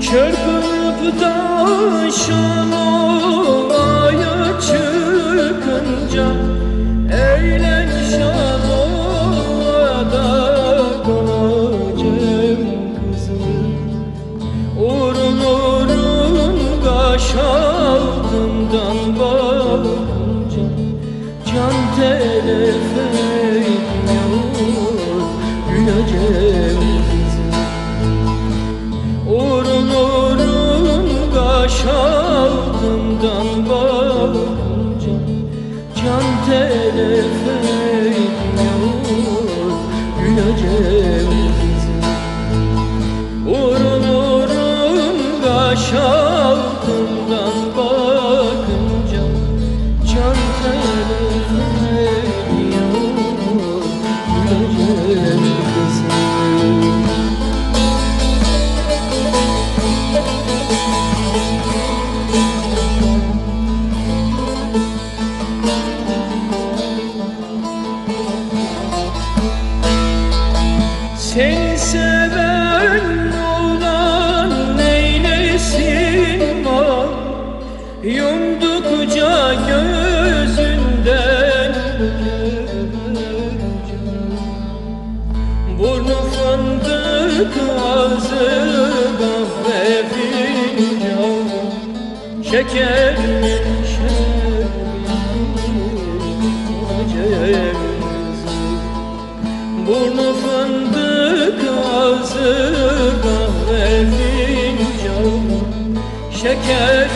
Çırpıp taşan olaya çıkınca Eğlen şan olada kalacağım kızım. Urun urun kaş altından bakınca Can tele Urun urun kaş altından bakınca Can telef etmiyor güleceğim Urun urun kaş altından bakınca Can telef ediyor güleceğim Seni seven olan neylesin var Yumdukça gözünden Burnu fındık ağzı kahve fincan Şeker şerbeti Burnu fındık Şeker